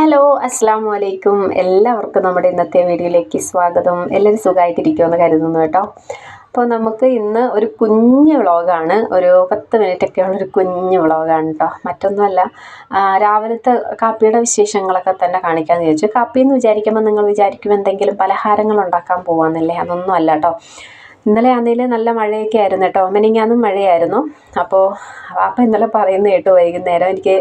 Hello അസ്സാം വലൈക്കും എല്ലാവർക്കും നമ്മുടെ ഇന്നത്തെ വീഡിയോയിലേക്ക് സ്വാഗതം. എല്ലാവരും സുഖമായിട്ടിരിക്കുമെന്ന് കരുതുന്നു കേട്ടോ. അപ്പോൾ നമുക്ക് ഇന്ന് ഒരു കുഞ്ഞ് വ്ളോഗാണ്. ഒരു പത്ത് മിനിറ്റ് ഒക്കെ ഉള്ളൊരു കുഞ്ഞ് വ്ളോഗാണ് കേട്ടോ. മറ്റൊന്നുമല്ല രാവിലത്തെ കാപ്പിയുടെ വിശേഷങ്ങളൊക്കെ തന്നെ കാണിക്കാമെന്ന് വിചാരിച്ചു. കാപ്പി എന്ന് വിചാരിക്കുമ്പോൾ നിങ്ങൾ വിചാരിക്കും എന്തെങ്കിലും പലഹാരങ്ങൾ ഉണ്ടാക്കാൻ പോവാന്നല്ലേ? അതൊന്നും അല്ല കേട്ടോ. ഇന്നലെ ആണെങ്കിൽ നല്ല മഴയൊക്കെ ആയിരുന്നു കേട്ടോ. മെനിങ്ങാന്നും മഴയായിരുന്നു. അപ്പോൾ അപ്പം ഇന്നലെ പറയുന്ന കേട്ടോ വൈകുന്നേരം എനിക്ക്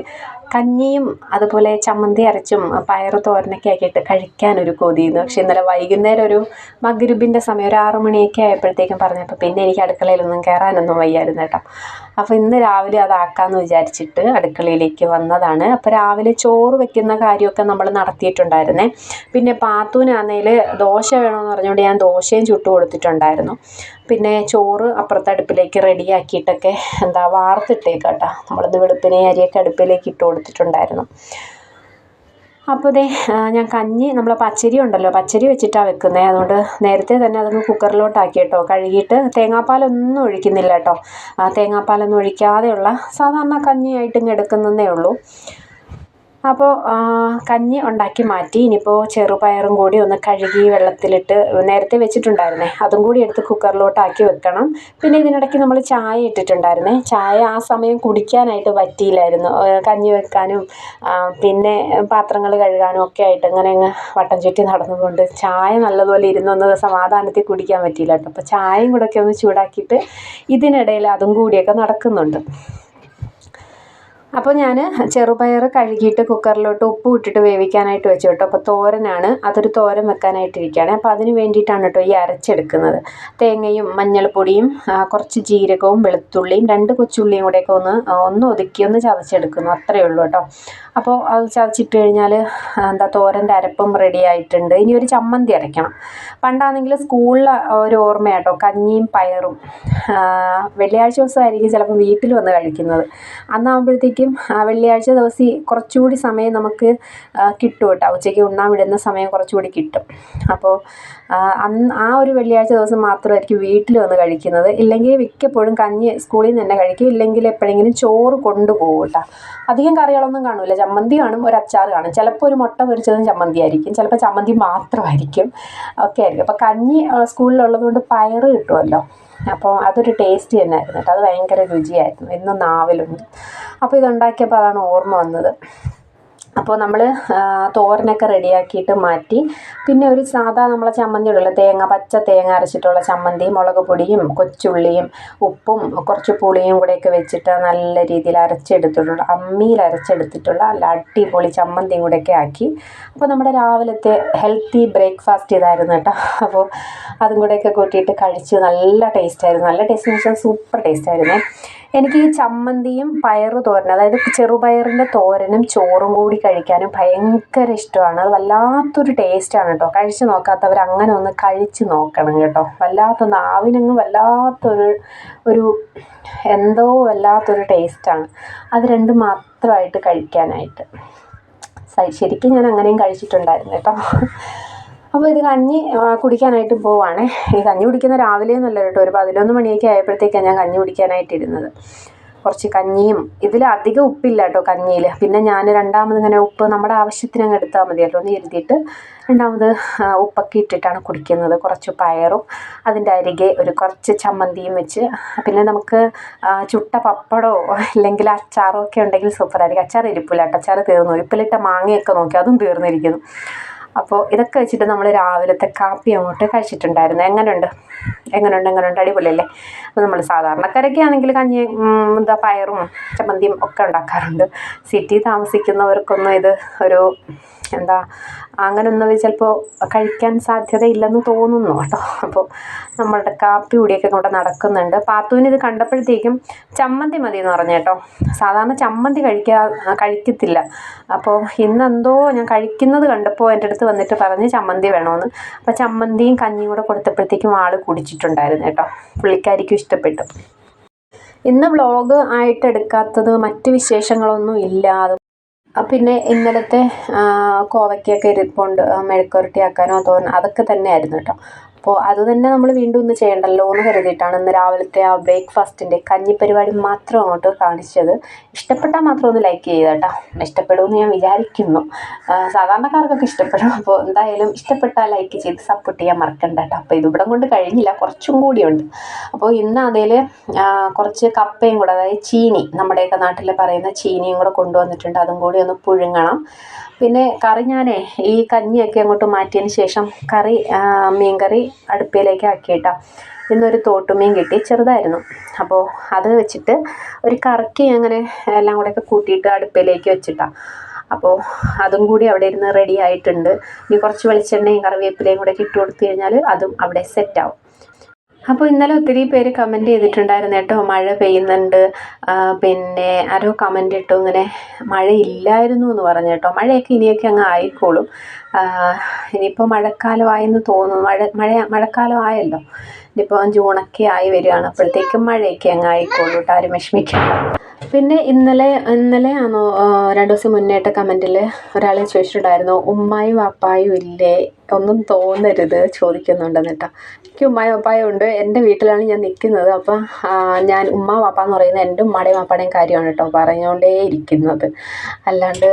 കഞ്ഞിയും അതുപോലെ ചമ്മന്തി അരച്ചും പയർ തോരനൊക്കെ ആക്കിയിട്ട് കഴിക്കാൻ കഴിക്കാനൊരു കൊതിയുന്നു. പക്ഷെ ഇന്നലെ വൈകുന്നേരം ഒരു മഗ്രിബിന്റെ സമയം ഒരു ആറു മണിയൊക്കെ ആയപ്പോഴത്തേക്കും പറഞ്ഞപ്പോൾ പിന്നെ എനിക്ക് അടുക്കളയിലൊന്നും കയറാനൊന്നും വയ്യായിരുന്നു കേട്ടോ. അപ്പോൾ ഇന്ന് രാവിലെ അതാക്കാമെന്ന് വിചാരിച്ചിട്ട് അടുക്കളയിലേക്ക് വന്നതാണ്. അപ്പോൾ രാവിലെ ചോറ് വെക്കുന്ന കാര്യമൊക്കെ നമ്മൾ നടത്തിയിട്ടുണ്ടായിരുന്നേ. പിന്നെ പാത്തൂനാന്നേൽ ദോശ വേണമെന്ന് പറഞ്ഞുകൊണ്ട് ഞാൻ ദോശയും ചുട്ടു കൊടുത്തിട്ടുണ്ടായിരുന്നു. പിന്നെ ചോറ് അപ്പുറത്തെ അടുപ്പിലേക്ക് റെഡിയാക്കിയിട്ടൊക്കെ എന്താ വാർത്തിട്ടേക്കാം നമ്മളിത് വെളുപ്പിനെ അരിയൊക്കെ അടുപ്പിലേക്ക് ഇട്ട് കൊടുത്തിട്ടുണ്ടായിരുന്നു. അപ്പോൾ ദേ ഞാൻ കഞ്ഞി നമ്മൾ പച്ചരി ഉണ്ടല്ലോ പച്ചരി വെച്ചിട്ടാണ് വെക്കുന്നത് അതുകൊണ്ട് നേരത്തെ തന്നെ അതൊന്ന് കുക്കറിലോട്ടാക്കി കേട്ടോ കഴുകിയിട്ട് തേങ്ങാപ്പാലൊന്നും ഒഴിക്കുന്നില്ല കേട്ടോ. ആ, തേങ്ങാപ്പാലൊന്നും ഒഴിക്കാതെയുള്ള സാധാരണ കഞ്ഞിയായിട്ട് ഇങ്ങ് എടുക്കുന്നതേ ഉള്ളൂ. അപ്പോൾ കഞ്ഞി ഉണ്ടാക്കി മാറ്റി. ഇനിയിപ്പോൾ ചെറുപയറും കൂടി ഒന്ന് കഴുകി വെള്ളത്തിലിട്ട് നേരത്തെ വെച്ചിട്ടുണ്ടായിരുന്നേ. അതും കൂടി എടുത്ത് കുക്കറിലോട്ടാക്കി വെക്കണം. പിന്നെ ഇതിനിടയ്ക്ക് നമ്മൾ ചായ ഇട്ടിട്ടുണ്ടായിരുന്നേ. ചായ ആ സമയം കുടിക്കാനായിട്ട് പറ്റിയില്ലായിരുന്നു. കഞ്ഞി വെക്കാനും പിന്നെ പാത്രങ്ങൾ കഴുകാനും ഒക്കെ ആയിട്ട് ഇങ്ങനെ അങ്ങ് വട്ടം ചുറ്റി നടന്നതുകൊണ്ട് ചായ നല്ലതുപോലെ ഇരുന്നൊന്ന് സമാധാനത്തിൽ കുടിക്കാൻ പറ്റിയില്ല കേട്ടോ. അപ്പോൾ ചായയും കൂടെ ഒക്കെ ഒന്ന് ചൂടാക്കിയിട്ട് ഇതിനിടയിൽ അതും കൂടിയൊക്കെ നടക്കുന്നുണ്ട്. അപ്പോൾ ഞാൻ ചെറുപയർ കഴുകിയിട്ട് കുക്കറിലോട്ട് ഉപ്പ് ഇട്ടിട്ട് വേവിക്കാനായിട്ട് വെച്ചു കേട്ടോ അപ്പോൾ തോരനാണ്. അതൊരു തോരൻ വെക്കാനായിട്ടിരിക്കുകയാണ്. അപ്പോൾ അതിന് വേണ്ടിയിട്ടാണ് കേട്ടോ ഈ അരച്ചെടുക്കുന്നത്. തേങ്ങയും മഞ്ഞൾപ്പൊടിയും കുറച്ച് ജീരകവും വെളുത്തുള്ളിയും രണ്ട് കൊച്ചുള്ളിയും കൂടെയൊക്കെ ഒന്ന് ഒന്ന് ഒതുക്കി ഒന്ന് ചതച്ചെടുക്കുന്നു. അത്രയേ ഉള്ളൂ കേട്ടോ. അപ്പോൾ അത് ചതച്ചിട്ട് കഴിഞ്ഞാൽ എന്താ തോരന്റെ അരപ്പും റെഡി ആയിട്ടുണ്ട്. ഇനി ഒരു ചമ്മന്തി അരയ്ക്കണം. പണ്ടാണെങ്കിൽ സ്കൂളിൽ ഒരു ഓർമ്മയാട്ടോ കഞ്ഞിയും പയറും. വെള്ളിയാഴ്ച ദിവസമായിരിക്കും ചിലപ്പോൾ വീട്ടിൽ വന്ന് കഴിക്കുന്നത്. അന്നാകുമ്പോഴത്തേക്കും ആ, വെള്ളിയാഴ്ച ദിവസം കുറച്ചുകൂടി സമയം നമുക്ക് കിട്ടും കേട്ടോ. ഉച്ചയ്ക്ക് ഉണ്ണാൻ വിടുന്ന സമയം കുറച്ചുകൂടി കിട്ടും. അപ്പോൾ അന്ന് ആ ഒരു വെള്ളിയാഴ്ച ദിവസം മാത്രമായിരിക്കും വീട്ടിൽ വന്ന് കഴിക്കുന്നത്. ഇല്ലെങ്കിൽ മിക്കപ്പോഴും കഞ്ഞി സ്കൂളിൽ നിന്ന് തന്നെ കഴിക്കും. ഇല്ലെങ്കിൽ എപ്പോഴെങ്കിലും ചോറ് കൊണ്ടുപോകും കേട്ടോ. അധികം കറികളൊന്നും കാണില്ല ചമ്മന്തി കാണും ഒരു അച്ചാർ കാണും. ചിലപ്പോൾ ഒരു മുട്ട പൊരിച്ചതും ചമ്മന്തി ആയിരിക്കും. ചിലപ്പോൾ ചമ്മന്തി മാത്രമായിരിക്കും. ഒക്കെ ആയിരിക്കും. അപ്പോൾ കഞ്ഞി ആ, സ്കൂളിലുള്ളത് കൊണ്ട് പയറ് കിട്ടുമല്ലോ. അപ്പോൾ അതൊരു ടേസ്റ്റ് തന്നെയായിരുന്നു കേട്ടോ. അത് ഭയങ്കര രുചിയായിരുന്നു. എന്നും നാവിലുണ്ട് അപ്പോൾ ഇതുണ്ടാക്കിയപ്പോൾ അതാണ് ഓർമ്മ വന്നത്. അപ്പോൾ നമ്മൾ തോരനൊക്കെ റെഡിയാക്കിയിട്ട് മാറ്റി. പിന്നെ ഒരു സാധാ നമ്മളെ ചമ്മന്തി ഉണ്ടല്ലോ തേങ്ങ പച്ച തേങ്ങ അരച്ചിട്ടുള്ള ചമ്മന്തി മുളക് പൊടിയും കൊച്ചുള്ളിയും ഉപ്പും കുറച്ച് പുളിയും കൂടെയൊക്കെ വെച്ചിട്ട് നല്ല രീതിയിൽ അരച്ചെടുത്തിട്ടുള്ള അമ്മിയിൽ അരച്ചെടുത്തിട്ടുള്ള നല്ല അടിപൊളി ചമ്മന്തിയും കൂടെയൊക്കെ ആക്കി. അപ്പോൾ നമ്മുടെ രാവിലത്തെ ഹെൽത്തി ബ്രേക്ക്ഫാസ്റ്റ് ഇതായിരുന്നു കേട്ടോ. അപ്പോൾ അതും കൂടെയൊക്കെ കൂട്ടിയിട്ട് കഴിച്ച് നല്ല ടേസ്റ്റായിരുന്നു നല്ല ടേസ്റ്റ് എന്ന് വെച്ചാൽ സൂപ്പർ ടേസ്റ്റായിരുന്നേ എനിക്ക് ഈ ചമ്മന്തിയും പയറ് തോരൻ അതായത് ചെറുപയറിന്റെ തോരനും ചോറും കൂടി കഴിക്കാനും ഭയങ്കര ഇഷ്ടമാണ്. അത് വല്ലാത്തൊരു ടേസ്റ്റാണ് കേട്ടോ. കഴിച്ചു നോക്കാത്തവർ അങ്ങനെ ഒന്ന് കഴിച്ചു നോക്കണം കേട്ടോ. വല്ലാത്തൊന്ന് ആവിനങ്ങ് വല്ലാത്തൊരു ഒരു എന്തോ വല്ലാത്തൊരു ടേസ്റ്റാണ് അത് രണ്ടും മാത്രമായിട്ട് കഴിക്കാനായിട്ട്. ശരിക്കും ഞാൻ അങ്ങനെയും കഴിച്ചിട്ടുണ്ടായിരുന്നു കേട്ടോ. അപ്പോൾ ഇത് കഞ്ഞി കുടിക്കാനായിട്ട് പോവാണ്. ഈ കഞ്ഞി കുടിക്കുന്ന രാവിലെ എന്നല്ല കേട്ടോ ഒരു പതിനൊന്ന് മണിയൊക്കെ ആയപ്പോഴത്തേക്കാണ് ഞാൻ കഞ്ഞി കുടിക്കാനായിട്ട് ഇരുന്നത്. കുറച്ച് കഞ്ഞിയും ഇതിൽ അധികം ഉപ്പില്ല കേട്ടോ കഞ്ഞിയിൽ പിന്നെ ഞാൻ രണ്ടാമത് ഇങ്ങനെ ഉപ്പ് നമ്മുടെ ആവശ്യത്തിന് അങ്ങ് എടുത്താൽ മതിയല്ലോ എന്ന് കരുതിയിട്ട് രണ്ടാമത് ഉപ്പൊക്കെ ഇട്ടിട്ടാണ് കുടിക്കുന്നത്. കുറച്ച് പയറും അതിന്റെ അരികെ ഒരു കുറച്ച് ചമ്മന്തിയും വെച്ച്. പിന്നെ നമുക്ക് ചുട്ട പപ്പടമോ അല്ലെങ്കിൽ അച്ചാറോ ഒക്കെ ഉണ്ടെങ്കിൽ സൂപ്പറായിരിക്കും. അച്ചാർ ഇരിപ്പില്ല കേട്ടോ. അച്ചാർ തീർന്നു. ഉപ്പിലിട്ട മാങ്ങയൊക്കെ നോക്കി അതും തീർന്നിരിക്കുന്നു. അപ്പോൾ ഇതൊക്കെ വെച്ചിട്ട് നമ്മൾ രാവിലത്തെ കാപ്പി അങ്ങോട്ട് കഴിച്ചിട്ടുണ്ടായിരുന്നു. എങ്ങനെയുണ്ട് എങ്ങനെയുണ്ട് എങ്ങനെയുണ്ട് അടിപൊളിയല്ലേ? അപ്പോൾ നമ്മൾ സാധാരണക്കാരൊക്കെ ആണെങ്കിൽ കഞ്ഞി എന്താ പയറും ചമ്മന്തിയും ഒക്കെ ഉണ്ടാക്കാറുണ്ട്. സിറ്റി താമസിക്കുന്നവർക്കൊന്നും ഇത് ഒരു എന്താ അങ്ങനൊന്നും ചിലപ്പോൾ കഴിക്കാൻ സാധ്യതയില്ലെന്ന് തോന്നുന്നു കേട്ടോ. അപ്പോൾ നമ്മളുടെ കാപ്പി കൂടിയൊക്കെ ഇവിടെ നടക്കുന്നുണ്ട്. പാത്തുവിന് ഇത് കണ്ടപ്പോഴത്തേക്കും ചമ്മന്തി മതി എന്ന് പറഞ്ഞു കേട്ടോ. സാധാരണ ചമ്മന്തി കഴിക്കാ കഴിക്കത്തില്ല. അപ്പോൾ ഇന്നെന്തോ ഞാൻ കഴിക്കുന്നത് കണ്ടപ്പോൾ എന്റെ അടുത്ത് വന്നിട്ട് പറഞ്ഞ് ചമ്മന്തി വേണമെന്ന് അപ്പോൾ ചമ്മന്തിയും കഞ്ഞിയും കൂടെ കൊടുത്തപ്പോഴത്തേക്കും ആൾ കുടിച്ചിട്ടുണ്ടായിരുന്നു കേട്ടോ. പുള്ളിക്കാരിക്കും ഇഷ്ടപ്പെട്ടു. ഇന്ന് വ്ളോഗ് ആയിട്ട് എടുക്കാത്തത് മറ്റ് വിശേഷങ്ങളൊന്നും ഇല്ല. പിന്നെ ഇന്നലത്തെ കോവയ്ക്കൊക്കെ ഇരിപ്പുണ്ട്. മെഴുക്കുരട്ടി ആക്കാനോ തോന്നുന്നു അതൊക്കെ തന്നെയായിരുന്നു കേട്ടോ. അപ്പോൾ അതുതന്നെ നമ്മൾ വീണ്ടും ഒന്ന് ചെയ്യണ്ടല്ലോ എന്ന് കരുതിയിട്ടാണ് ഇന്ന് രാവിലത്തെ ആ ബ്രേക്ക്ഫാസ്റ്റിന്റെ കഞ്ഞി പരിപാടി മാത്രം അങ്ങോട്ട് കാണിച്ചത്. ഇഷ്ടപ്പെട്ടാൽ മാത്രം ഒന്ന് ലൈക്ക് ചെയ്യുക കേട്ടോ. ഇഷ്ടപ്പെടുമെന്ന് ഞാൻ വിചാരിക്കുന്നു. സാധാരണക്കാർക്കൊക്കെ ഇഷ്ടപ്പെടും. അപ്പോൾ എന്തായാലും ഇഷ്ടപ്പെട്ടാൽ ലൈക്ക് ചെയ്ത് സപ്പോർട്ട് ചെയ്യാൻ മറക്കണ്ട കേട്ടോ. അപ്പോൾ ഇതിവിടെ കൊണ്ട് കഴിഞ്ഞില്ല. കുറച്ചും കൂടിയുണ്ട്. അപ്പോൾ ഇന്ന് അതിൽ കുറച്ച് കപ്പയും കൂടെ അതായത് ചീനി നമ്മുടെയൊക്കെ നാട്ടിൽ പറയുന്ന ചീനിയും കൂടെ കൊണ്ടുവന്നിട്ടുണ്ട്. അതും കൂടി ഒന്ന് പുഴുങ്ങണം. പിന്നെ കറി ഞാനേ ഈ കഞ്ഞിയൊക്കെ അങ്ങോട്ട് മാറ്റിയതിന് ശേഷം കറി മീൻ കറി അടുപ്പിലേക്ക് ആക്കിയിട്ടാ. ഇന്നൊരു തോട്ടുമീൻ കിട്ടി ചെറുതായിരുന്നു. അപ്പോൾ അത് വെച്ചിട്ട് ഒരു കറക്കി അങ്ങനെ എല്ലാം കൂടെയൊക്കെ കൂട്ടിയിട്ട് അടുപ്പിലേക്ക് വെച്ചിട്ടാ. അപ്പോൾ അതും കൂടി അവിടെ ഇരുന്ന് റെഡി ആയിട്ടുണ്ട്. ഇനി കുറച്ച് വെളിച്ചെണ്ണയും കറിവേപ്പിലയും കൂടെ ഇട്ട് കൊടുത്തു കഴിഞ്ഞാൽ അതും അവിടെ സെറ്റാവും അപ്പോൾ ഇന്നലെ ഒത്തിരി പേര് കമന്റ് ചെയ്തിട്ടുണ്ടായിരുന്നു. കേട്ടോ മഴ പെയ്യുന്നുണ്ട്. പിന്നെ ആരോ കമന്റ് ഇട്ടു. ഇങ്ങനെ മഴയില്ലായിരുന്നു എന്ന് പറഞ്ഞു കേട്ടോ. മഴയൊക്കെ ഇനിയൊക്കെ അങ്ങ് ആയിക്കോളും. ഇനിയിപ്പോൾ മഴക്കാലമായെന്ന് തോന്നുന്നു. മഴ മഴ മഴക്കാലമായല്ലോ ഇനിയിപ്പോൾ ജൂണൊക്കെ ആയി വരികയാണ്. അപ്പോഴത്തേക്കും മഴയൊക്കെ അങ്ങ് കേട്ടോ ആരും വിഷമിക്കണം പിന്നെ ഇന്നലെ ഇന്നലെ ആണോ രണ്ടു ദിവസം മുന്നേട്ട കമന്റിൽ ഒരാൾ ചോദിച്ചിട്ടുണ്ടായിരുന്നു ഉമ്മായും വാപ്പായും ഇല്ലേ? ഒന്നും തോന്നരുത് ചോദിക്കുന്നുണ്ടെന്ന് കേട്ടോ എനിക്ക് ഉമ്മായും വാപ്പായും ഉണ്ട്. എന്റെ വീട്ടിലാണ് ഞാൻ നിൽക്കുന്നത്. അപ്പം ഞാൻ ഉമ്മ വാപ്പ എന്ന് പറയുന്നത് എന്റെ ഉമ്മയുടെയും വാപ്പയുടെയും കാര്യമാണ് കേട്ടോ പറഞ്ഞുകൊണ്ടേ ഇരിക്കുന്നത് അല്ലാണ്ട്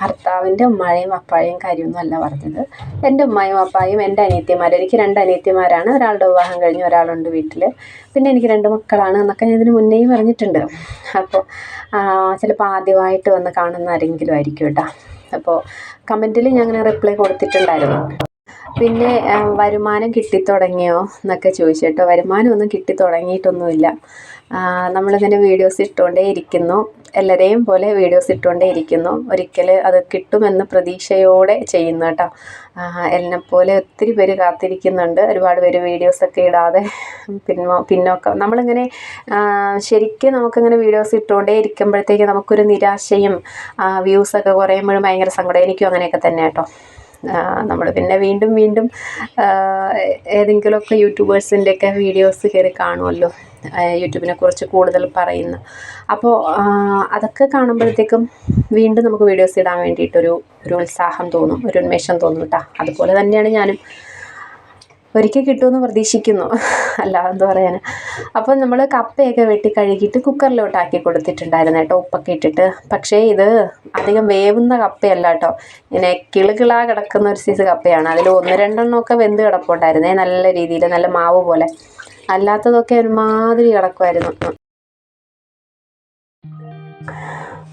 ഭർത്താവിന്റെ ഉമ്മയുടെയും വാപ്പാടെയും കാര്യമൊന്നും അല്ല പറഞ്ഞത്. എന്റെ ഉമ്മയും അപ്പായും എന്റെ അനിയത്തിമാർ എനിക്ക് രണ്ട് അനിയത്തിമാരാണ്. ഒരാളുടെ വിവാഹം കഴിഞ്ഞ് ഒരാളുണ്ട് വീട്ടിൽ പിന്നെ എനിക്ക് രണ്ട് മക്കളാണ് എന്നൊക്കെ ഞാൻ ഇതിന് മുന്നേയും പറഞ്ഞിട്ടുണ്ട്. അപ്പോൾ ചിലപ്പോൾ ആദ്യമായിട്ട് വന്ന് കാണുന്ന ആരെങ്കിലും ആയിരിക്കും കേട്ടോ. അപ്പോൾ കമന്റിൽ ഞാൻ അങ്ങനെ റിപ്ലൈ കൊടുത്തിട്ടുണ്ടായിരുന്നു. പിന്നെ വരുമാനം കിട്ടിത്തുടങ്ങിയോ എന്നൊക്കെ ചോദിച്ചു കേട്ടോ. വരുമാനമൊന്നും കിട്ടി നമ്മളിങ്ങനെ വീഡിയോസ് ഇട്ടുകൊണ്ടേ ഇരിക്കുന്നു. എല്ലാവരെയും പോലെ വീഡിയോസ് ഇട്ടുകൊണ്ടേ ഇരിക്കുന്നു. ഒരിക്കൽ അത് കിട്ടുമെന്ന് പ്രതീക്ഷയോടെ ചെയ്യുന്നു കേട്ടോ. എന്നെപ്പോലെ ഒത്തിരി പേര് കാത്തിരിക്കുന്നുണ്ട്. ഒരുപാട് പേര് വീഡിയോസൊക്കെ ഇടാതെ പിന്നോ പിന്നോക്കം. നമ്മളിങ്ങനെ ശരിക്കും നമുക്കിങ്ങനെ വീഡിയോസ് ഇട്ടുകൊണ്ടേ ഇരിക്കുമ്പോഴത്തേക്ക് നമുക്കൊരു നിരാശയും വ്യൂസൊക്കെ കുറയുമ്പോഴും ഭയങ്കര സങ്കടം. എനിക്കും അങ്ങനെയൊക്കെ തന്നെ കേട്ടോ. നമ്മൾ പിന്നെ വീണ്ടും വീണ്ടും ഏതെങ്കിലുമൊക്കെ യൂട്യൂബേഴ്സിന്റെയൊക്കെ വീഡിയോസ് കയറി കാണുമല്ലോ. യൂട്യൂബിനെ കുറിച്ച് കൂടുതൽ പറയുന്ന. അപ്പോൾ അതൊക്കെ കാണുമ്പോഴത്തേക്കും വീണ്ടും നമുക്ക് വീഡിയോസ് ഇടാൻ വേണ്ടിയിട്ടൊരു ഒരു ഉത്സാഹം തോന്നും ഒരു ഉന്മേഷം തോന്നും കേട്ടോ. അതുപോലെ തന്നെയാണ് ഞാനും ഒരിക്കൽ കിട്ടുമെന്ന് പ്രതീക്ഷിക്കുന്നു. അല്ല എന്താ പറയാൻ അപ്പോൾ നമ്മൾ കപ്പയൊക്കെ വെട്ടി കഴുകിയിട്ട് കുക്കറിലോട്ട് ആക്കി കൊടുത്തിട്ടുണ്ടായിരുന്നു കേട്ടോ ഉപ്പൊക്കെ ഇട്ടിട്ട്. പക്ഷേ ഇത് അധികം വേവുന്ന കപ്പയല്ല കേട്ടോ. ഇങ്ങനെ കിളുകിളാ കിടക്കുന്ന ഒരു സൈസ് കപ്പയാണ്. അതിൽ ഒന്ന് രണ്ടെണ്ണമൊക്കെ വെന്ത് കിടപ്പുണ്ടായിരുന്നേ നല്ല രീതിയിൽ നല്ല മാവ് പോലെ. അല്ലാത്തതൊക്കെ ഒരുമാതിരി കിടക്കുമായിരുന്നു.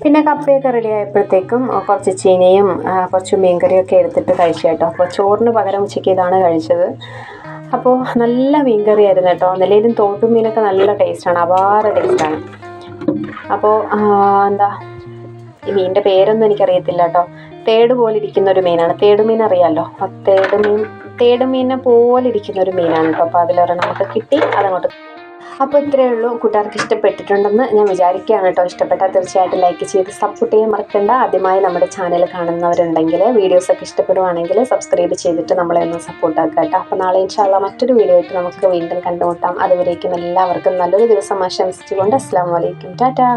പിന്നെ കപ്പയൊക്കെ റെഡി ആയപ്പോഴത്തേക്കും കുറച്ച് ചീനയും കുറച്ച് മീൻകറിയൊക്കെ എടുത്തിട്ട് കഴിച്ചു കേട്ടോ. അപ്പോൾ ചോറിന് പകരം ഉച്ചയ്ക്ക് ഇതാണ് കഴിച്ചത്. അപ്പോൾ നല്ല മീൻകറി ആയിരുന്നു കേട്ടോ. നിലയിലും തോട്ടും മീനൊക്കെ നല്ല ടേസ്റ്റാണ് അപാര ടേസ്റ്റാണ് അപ്പോൾ എന്താ ഈ മീനിന്റെ പേരൊന്നും എനിക്കറിയത്തില്ല കേട്ടോ. തേട് പോലെ ഇരിക്കുന്ന ഒരു മീനാണ്. തേട് മീൻ അറിയാമല്ലോ തേട് മീൻ തേട് മീനെ പോലെ ഇരിക്കുന്ന ഒരു മീനാണ് കേട്ടോ. അപ്പോൾ അതിലൊരെണ്ണം നമുക്ക് കിട്ടി അതങ്ങോട്ട് അപ്പോൾ ഇത്രയേ ഉള്ളൂ. കൂട്ടുകാർക്ക് ഇഷ്ടപ്പെട്ടിട്ടുണ്ടെന്ന് ഞാൻ വിചാരിക്കുകയാണ് കേട്ടോ. ഇഷ്ടപ്പെട്ടാൽ തീർച്ചയായിട്ടും ലൈക്ക് ചെയ്ത് സപ്പോർട്ട് ചെയ്യാൻ മറക്കണ്ട. ആദ്യമായി നമ്മുടെ ചാനൽ കാണുന്നവരുണ്ടെങ്കിൽ വീഡിയോസൊക്കെ ഇഷ്ടപ്പെടുവാണെങ്കിൽ സബ്സ്ക്രൈബ് ചെയ്തിട്ട് നമ്മളെ ഒന്ന് സപ്പോർട്ട് ആക്കുക കേട്ടോ. അപ്പോൾ നാളെ ഇൻഷാല്ല മറ്റൊരു വീഡിയോ ആയിട്ട് നമുക്ക് വീണ്ടും കണ്ടുമുട്ടാം. അതുവരേക്കും എല്ലാവർക്കും നല്ലൊരു ദിവസം ആശംസിച്ചുകൊണ്ട് അസ്സാം വലൈക്കും ടാറ്റാ.